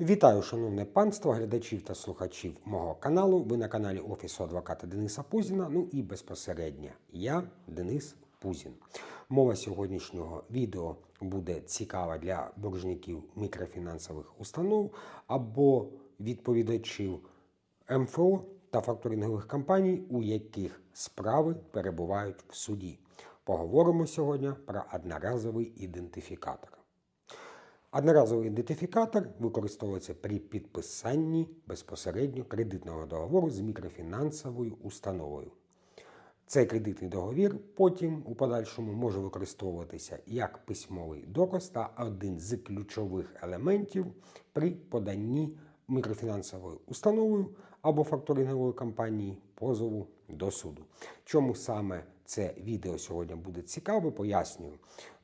Вітаю, шановне панство, глядачів та слухачів мого каналу. Ви на каналі Офісу адвоката Дениса Пузіна. Ну і безпосередньо я, Денис Пузін. Мова сьогоднішнього відео буде цікава для боржників мікрофінансових установ або відповідачів МФО та факторингових компаній, у яких справи перебувають в суді. Поговоримо сьогодні про одноразовий ідентифікатор. Одноразовий ідентифікатор використовується при підписанні безпосередньо кредитного договору з мікрофінансовою установою. Цей кредитний договір потім у подальшому може використовуватися як письмовий доказ та один з ключових елементів при поданні мікрофінансовою установою або факторингової компанії позову до суду. Чому саме це відео сьогодні буде цікаве, пояснюю.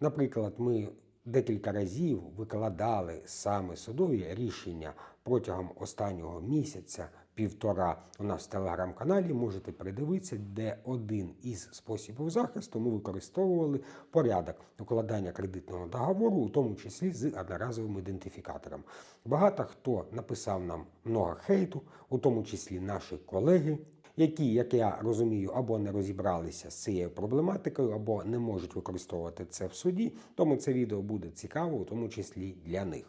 Наприклад, ми декілька разів викладали саме судові рішення протягом останнього місяця, півтора у нас в телеграм-каналі. Можете передивитися, де один із способів захисту ми використовували порядок укладання кредитного договору, у тому числі з одноразовим ідентифікатором. Багато хто написав нам много хейту, у тому числі наші колеги які, як я розумію, або не розібралися з цією проблематикою, або не можуть використовувати це в суді. Тому це відео буде цікаво, у тому числі для них.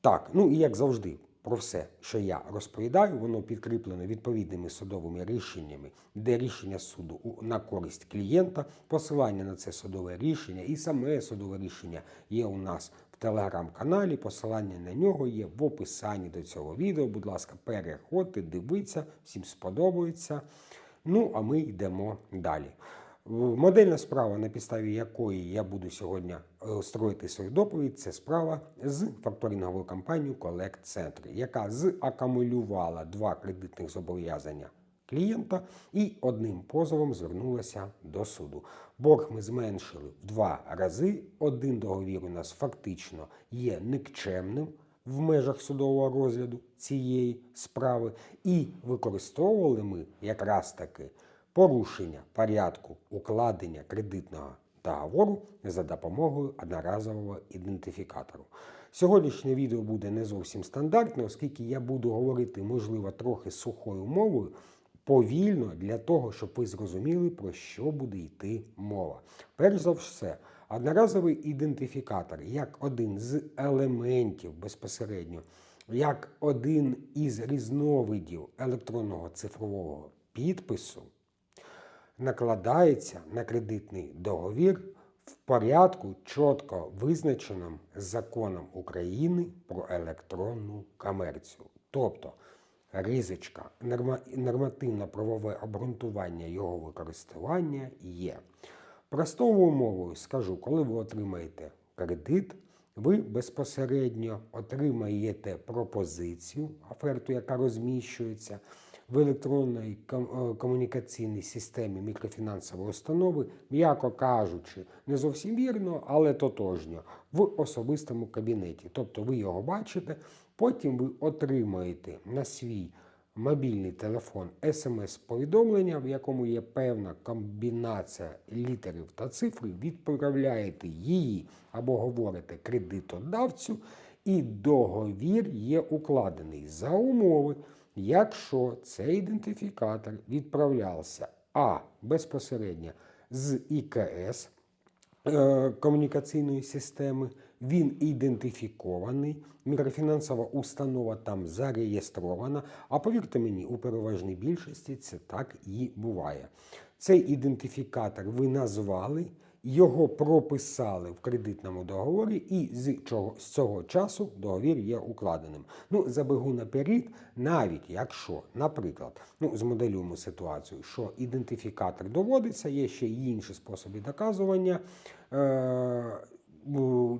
Так, ну і як завжди, про все, що я розповідаю, воно підкріплено відповідними судовими рішеннями, де рішення суду на користь клієнта, посилання на це судове рішення і саме судове рішення є у нас телеграм-каналі. Посилання на нього є в описанні до цього відео. Будь ласка, переходьте, дивіться, всім сподобається. Ну, а ми йдемо далі. Модельна справа, на підставі якої я буду сьогодні е, строїти свою доповідь, це справа з факторинговою компанією Collect Center, яка закумулювала два кредитних зобов'язання клієнта і одним позовом звернулася до суду. Борг ми зменшили в два рази. Один договір у нас фактично є никчемним в межах судового розгляду цієї справи, і використовували ми якраз таки порушення порядку укладення кредитного договору за допомогою одноразового ідентифікатору. Сьогоднішнє відео буде не зовсім стандартне, оскільки я буду говорити, можливо, трохи сухою мовою, повільно для того, щоб ви зрозуміли, про що буде йти мова. Перш за все, одноразовий ідентифікатор як один з елементів безпосередньо, як один із різновидів електронного цифрового підпису накладається на кредитний договір в порядку, чітко визначеному законом України про електронну комерцію. Тобто норма- нормативно-правове обґрунтування його використання є. Простою мовою скажу, коли ви отримаєте кредит, ви безпосередньо отримаєте пропозицію, оферту, яка розміщується в електронній е, комунікаційній системі мікрофінансової установи, м'яко кажучи, не зовсім вірно, але тотожньо, в особистому кабінеті. Тобто ви його бачите, потім ви отримаєте на свій мобільний телефон смс-повідомлення, в якому є певна комбінація літерів та цифр, відправляєте її або говорите кредитодавцю, і договір є укладений за умови, якщо цей ідентифікатор відправлявся а безпосередньо з ІКС е, комунікаційної системи, він ідентифікований, мікрофінансова установа там зареєстрована. А повірте мені, у переважній більшості це так і буває. Цей ідентифікатор ви назвали, його прописали в кредитному договорі, і з цього, з цього часу договір є укладеним. Ну, забегу наперед, навіть якщо, наприклад, ну, змоделюємо ситуацію, що ідентифікатор доводиться, є ще інші способи доказування. Е-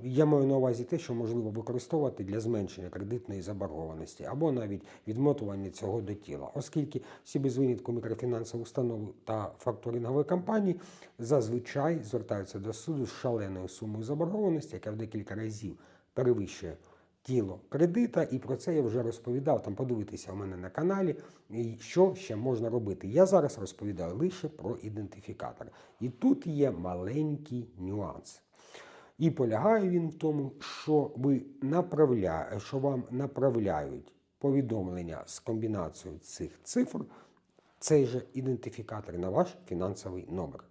Я маю на увазі те, що можливо використовувати для зменшення кредитної заборгованості або навіть відмотування цього до тіла, оскільки всі без винятку мікрофінансові установи та факторингові компанії зазвичай звертаються до суду з шаленою сумою заборгованості, яка в декілька разів перевищує тіло кредита, і про це я вже розповідав. Там подивитися у мене на каналі, і що ще можна робити. Я зараз розповідаю лише про ідентифікатор. І тут є маленький нюанс. І полягає він в тому, що ви направля... що вам направляють повідомлення з комбінацією цих цифр, цей же ідентифікатор на ваш фінансовий номер.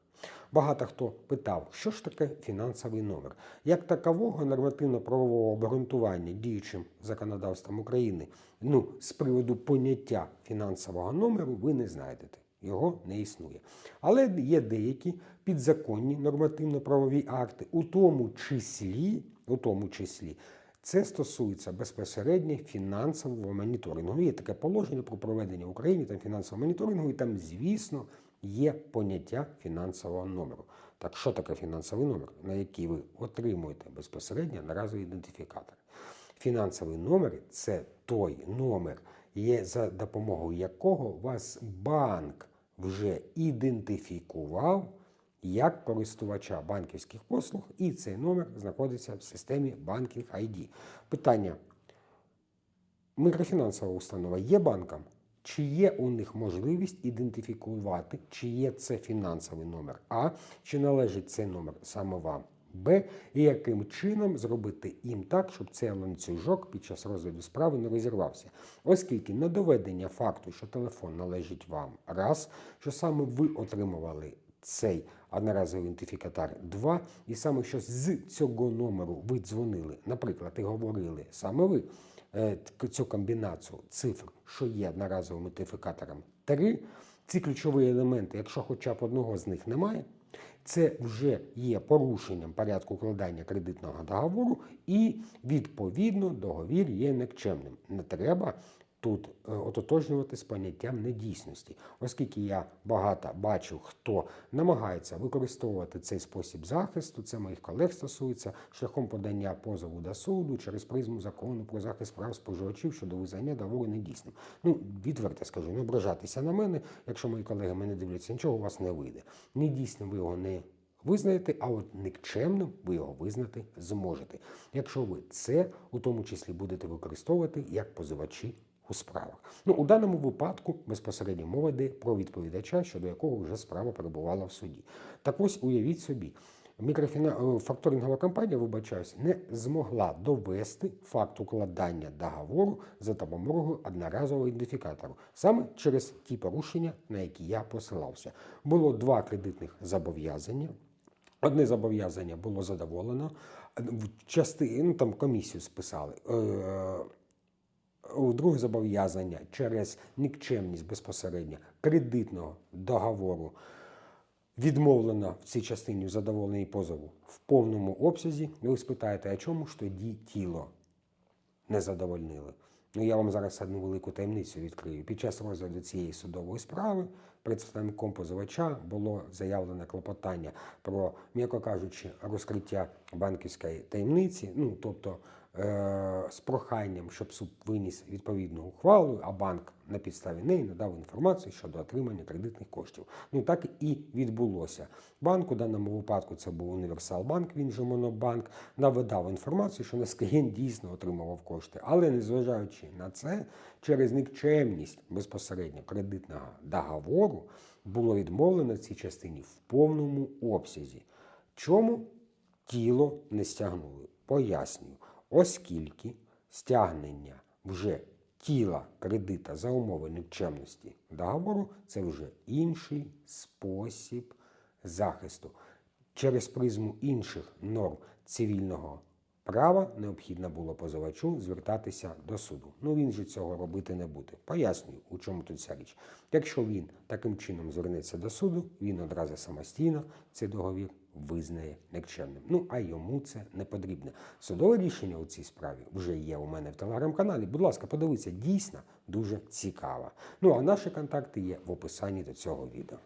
Багато хто питав, що ж таке фінансовий номер. Як такового нормативно-правового обґрунтування діючим законодавством України ну, з приводу поняття фінансового номеру ви не знайдете. Його не існує. Але є деякі підзаконні нормативно-правові акти, у тому числі, у тому числі це стосується безпосередньо фінансового моніторингу. Є таке положення про проведення в Україні там фінансового моніторингу, і там, звісно, є поняття фінансового номеру. Так що таке фінансовий номер, на який ви отримуєте безпосередньо наразовий ідентифікатор? Фінансовий номер це той номер, є за допомогою якого вас банк вже ідентифікував як користувача банківських послуг, і цей номер знаходиться в системі Banking ID. Питання: мікрофінансова установа є банком? Чи є у них можливість ідентифікувати, чи є це фінансовий номер А, чи належить цей номер саме вам? Б, і яким чином зробити їм так, щоб цей ланцюжок під час розгляду справи не розірвався, оскільки на доведення факту, що телефон належить вам, раз, що саме ви отримували цей одноразовий ідентифікатор 2, і саме що з цього номеру ви дзвонили, наприклад, і говорили саме ви е, цю комбінацію цифр, що є одноразовим ідентифікатором 3, ці ключові елементи, якщо хоча б одного з них немає, це вже є порушенням порядку укладання кредитного договору, і відповідно договір є никчемним. Не треба тут е, ототожнювати з поняттям недійсності, оскільки я багато бачив, хто намагається використовувати цей спосіб захисту, це моїх колег стосується шляхом подання позову до суду через призму закону про захист прав споживачів щодо визнання договору недійсним. Ну, відверто скажу, не ображатися на мене, якщо мої колеги мене дивляться, нічого у вас не вийде. Недійсним ви його не визнаєте, а от нікчемним ви його визнати зможете, якщо ви це у тому числі будете використовувати як позивачі у справах. Ну, у даному випадку безпосередньо мова йде про відповідача, щодо якого вже справа перебувала в суді. Так ось уявіть собі. Мікрофіна... е, факторингова компанія, вибачаюсь, не змогла довести факт укладання договору за допомогою одноразового ідентифікатору, саме через ті порушення, на які я посилався. Було два кредитних зобов'язання. Одне зобов'язання було задоволено, в частині ну, там комісію списали. Друге зобов'язання через нікчемність безпосередньо кредитного договору відмовлено в цій частині в задоволенні позову в повному обсязі. Ви спитаєте, а чому ж тоді тіло не задовольнили? Ну, я вам зараз одну велику таємницю відкрию. Під час розгляду цієї судової справи представником позивача було заявлене клопотання про, м'яко кажучи, розкриття банківської таємниці, ну тобто е- з проханням, щоб суд виніс відповідну ухвалу, а банк на підставі неї надав інформацію щодо отримання кредитних коштів. Ну так і відбулося. Банк у даному випадку це був Універсалбанк, він же Монобанк, навидав інформацію, що наш дійсно отримував кошти. Але незважаючи на це, через нікчемність безпосередньо кредитного договору було відмовлено цій частині в повному обсязі. Чому тіло не стягнули? Пояснюю, оскільки стягнення вже тіла кредита за умови нікчемності договору це вже інший спосіб захисту. Через призму інших норм цивільного права необхідно було позивачу звертатися до суду. Ну він же цього робити не буде. Пояснюю, у чому тут ця річ. Якщо він таким чином звернеться до суду, він одразу самостійно цей договір визнає нікчемним. Ну а йому це не потрібно. Судове рішення у цій справі вже є у мене в телеграм-каналі. Будь ласка, подивіться, дійсно дуже цікаво. Ну а наші контакти є в описанні до цього відео.